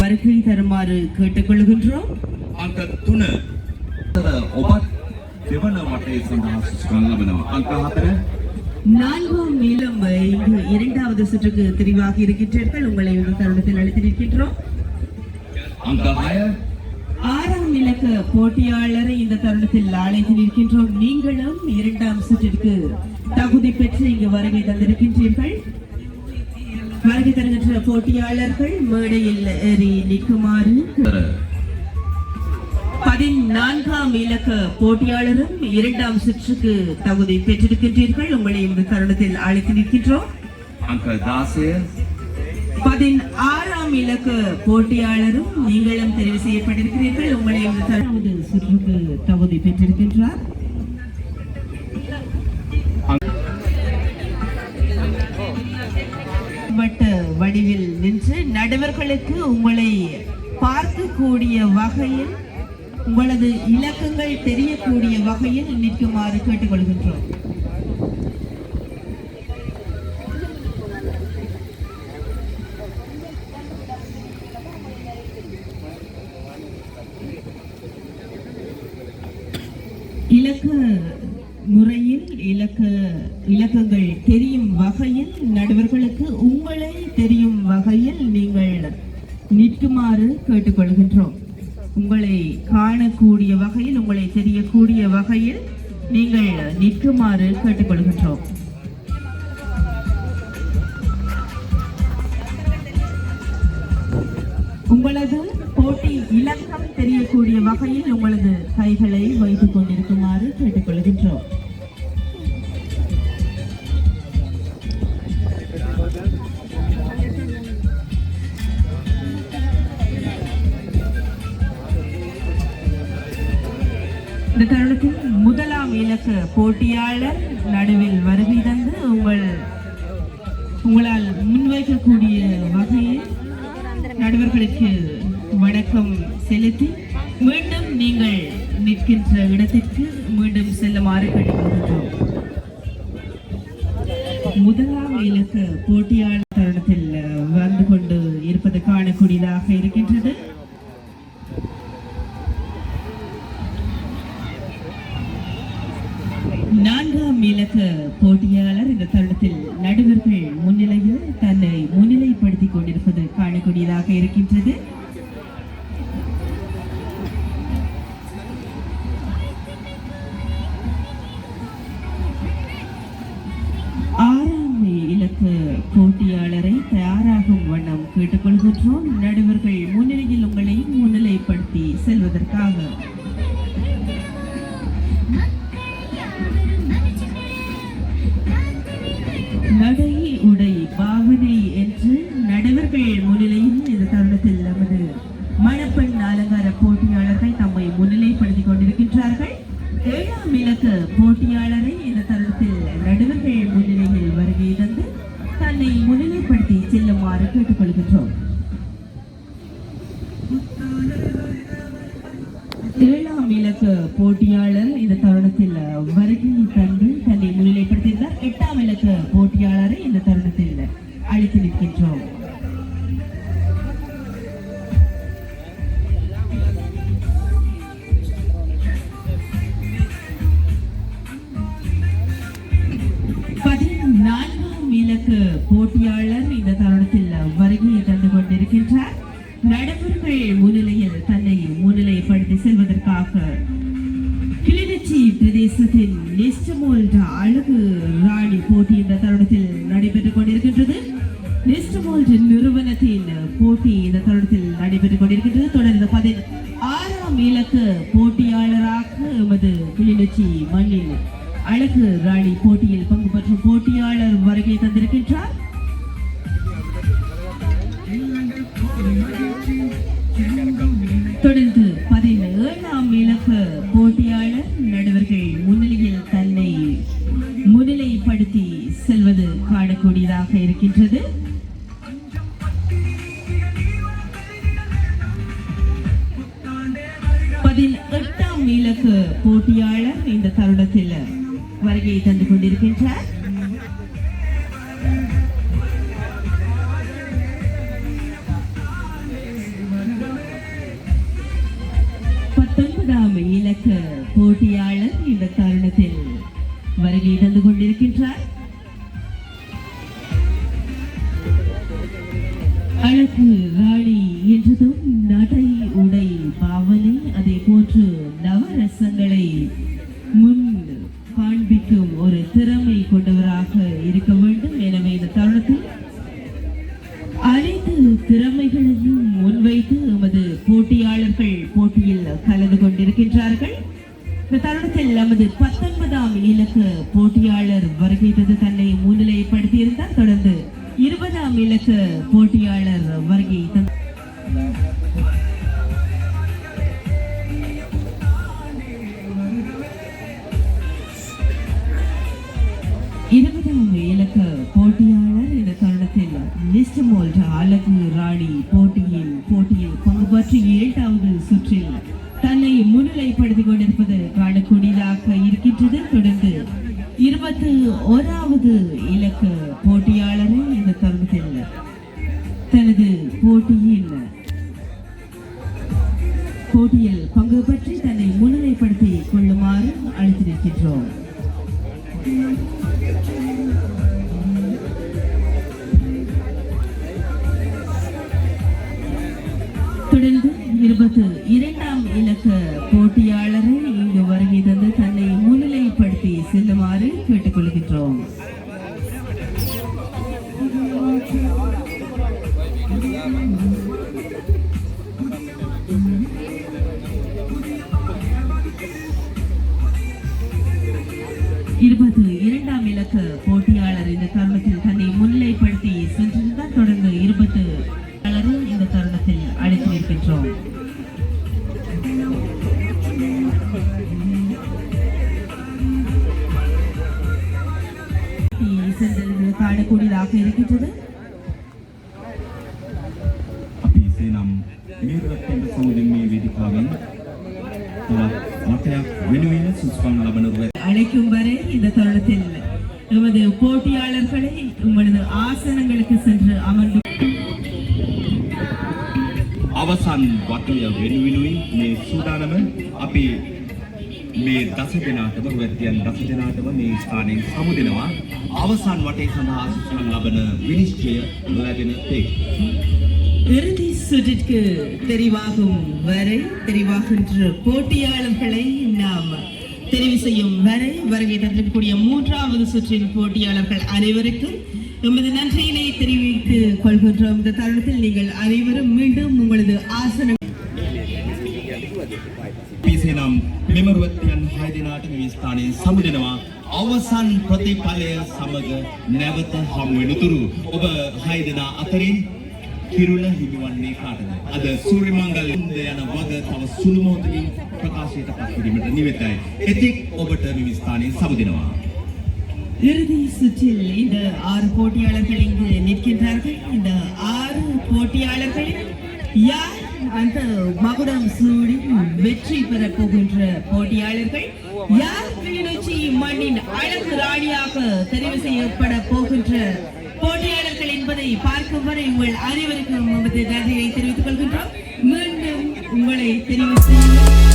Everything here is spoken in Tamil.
வருகை தருமாறு கேட்டுக்கொள்கின்றோம். அந்த துணை. ஒபாத் දෙවන වටේ සඳහා සුස්කන් ලබනවා අංක හතර நான்காம் நீளம் இங்கு இரண்டாவது சுற்றுக்கு தெரிவாகி இருக்கின்றீர்கள் உங்களை இந்த தருணத்தில் அழைத்திருக்கின்றோம் අංක හය ஆறாம் இலக்க போட்டியாளரை இந்த தருணத்தில் அழைத்து நிற்கின்றோம் நீங்களும் இரண்டாம் சுற்றிற்கு தகுதி பெற்று இங்கு வருகை தந்திருக்கின்றீர்கள் வருகை தருகின்ற போட்டியாளர்கள் மேடையில் ஏறி நிற்குமாறு තර பதினான்காம் இலக்க போட்டியாளரும் இரண்டாம் சுற்றுக்கு தகுதி பெற்றிருக்கின்றீர்கள். உங்களை இந்த தருணத்தில் அழைத்து நிற்கின்றோம். பதினாறாம் இலக்க போட்டியாளரும் நீங்களும் தெரிவு செய்யப்பட்டிருக்கிறீர்கள். உங்களை இந்த தருணத்து சுற்றுக்கு தகுதி பெற்றிருக்கின்றார். வடிவில் நின்று நடுவர்களுக்கு உங்களை பார்க்கக்கூடிய வகையில் உங்களது இலக்கங்கள் தெரியக்கூடிய வகையில் நிற்குமாறு கேட்டுக்கொள்கின்றோம். இலக்க முறையில் இலக்க இலக்கங்கள் தெரியும் வகையில் நடுவர்களுக்கு உங்களை தெரியும் வகையில் நீங்கள் நிற்குமாறு கேட்டுக்கொள்கின்றோம். உங்களை காணக்கூடிய வகையில் உங்களை தெரியக்கூடிய வகையில் நீங்கள் நிற்குமாறு கேட்டுக்கொள்கின்றோம். உங்களது போட்டி இலக்கம் தெரியக்கூடிய வகையில் உங்களது கைகளை வைத்துக் கொண்டிருக்குமாறு கேட்டுக்கொள்கின்றோம். தருணத்தில் முதலாம் இலக்க போட்டியாளர் நடுவில் வருகை தந்து உங்கள் உங்களால் முன்வைக்கக்கூடிய வகையில் நடுவர்களுக்கு வணக்கம் செலுத்தி மீண்டும் நீங்கள் நிற்கின்ற இடத்திற்கு மீண்டும் செல்லுமாறு கேட்டுக்கொள்கிறோம் முதலாம் இலக்க போட்டியாளர் தருணத்தில் வந்து கொண்டு இருப்பது காணக்கூடியதாக இருக்கின்றது நான்காம் இலக்க போட்டியாளர் இந்த தருணத்தில் நடுவர்கள் முன்னிலையில் தன்னை முன்னிலைப்படுத்திக் கொண்டிருப்பது காணக்கூடியதாக இருக்கின்றது. ஆறாம் இலக்கு போட்டியாளரை தயாராகும் வண்ணம் கேட்டுக்கொள்கின்றோம். Okay. இந்த தருணத்தில் அழைத்து நிற்கின்றோம் தருணத்தில் போட்டியாளர் இந்த தருணத்தில் வருகையை தந்து கொண்டிருக்கின்றார். பத்தொன்பதாம் இலக்க போட்டியாளர் இந்த தருணத்தில் வருகை தந்து கொண்டிருக்கின்றார். அழகு ராணி இருக்க வேண்டும் எனவே இந்த தருணத்தில் அனைத்து திறமைகளையும் முன்வைத்து எமது போட்டியாளர்கள் போட்டியில் கலந்து கொண்டிருக்கின்றார்கள். இந்த தருணத்தில் நமது பத்தொன்பதாம் இலக்கு போட்டியாளர் வருகை தந்து தன்னை முன்னிலைப்படுத்தியிருந்தார். தொடர்ந்து இருபதாம் இலக்கு போட்டியாளர் வருகை தந்து கைப்படுத்திக் கொண்டிருப்பது காணக்கூடியதாக இருக்கின்றது. தொடர்ந்து இருபத்தி ஓராவது இலக்கு போட்டியாளரை இந்த தருணத்தில் தனது போட்டியில் போட்டியில் பங்கு பற்றி தன்னை முன்னிலைப்படுத்திக் கொள்ளுமாறு அழைத்திருக்கின்றோம் பொறியாளரை இங்கு வருகை தந்து தன்னை முன்னிலைப்படுத்தி செல்லுமாறு கேட்டுக்கொள்கின்றோம். இருபது இரண்டாம் இலக்க போட்டி சென்றது காணக்கூடியதாக இருக்கின்றது අපි එසේනම් මේ රටෙන් සමුදින් මේ වේදිකාවෙන් තවත් මතයක් වෙනුවෙන් සුසුකම් ලබන රුව அழைக்கும் வரை இந்த தருணத்தில் எமது போட்டியாளர்களை உங்களது ஆசனங்களுக்கு சென்று அமர்ந்து අවසන් වටය වෙනුවෙනුයි මේ සූදානම අපි මේ දස දෙනාටම රුවැතියන් දස දෙනාටම මේ ස්ථානයෙන් සමුදෙනවා අවසන් වටේ සඳහා සුසුකම් ලබන විනිශ්චය ලැබෙන තෙක් இறுதி சுற்றிற்கு தெரிவாகும் வரை தெரிவாகின்ற போட்டியாளர்களை நாம் தெரிவு செய்யும் வரை வருகை தந்திருக்கக்கூடிய மூன்றாவது சுற்றின் போட்டியாளர்கள் அனைவருக்கும் எமது நன்றியினை தெரிவித்துக் கொள்கின்றோம் இந்த தருணத்தில் நீங்கள் அனைவரும் மீண்டும் உங்களது ஆசனம் පිසේනම් මෙම රුවැතියන් හය දෙනාට මේ ස්ථානයෙන් සමුදෙනවා අවසන් ප්‍රතිඵලය සමග නැවත හමු වෙනතුරු ඔබ හය දෙනා අතරින් කිරුළ හිමිවන්නේ කාටද අද සූර්යමංගල් යන වග තව සුළු මොහොතකින් ප්‍රකාශයට පත් කිරීමට නිවෙතයි එතෙක් ඔබට මෙම ස්ථානයෙන් සමුදෙනවා இறுதி சுற்றில் இந்த ஆறு போட்டியாளர்கள் இங்கு நிற்கின்றார்கள் இந்த ஆறு போட்டியாளர்கள் யார் அந்த மகுடம் சூடி வெற்றி பெற போகின்ற போட்டியாளர்கள். யார் கிளிநொச்சி மண்ணின் அழகு ராணியாக தெரிவு செய்யப்பட போகின்ற போட்டியாளர்கள் என்பதை பார்க்கும் வரை உங்கள் அனைவருக்கும் நமது நன்றியை தெரிவித்துக் கொள்கின்றோம். மீண்டும் உங்களை தெரிவு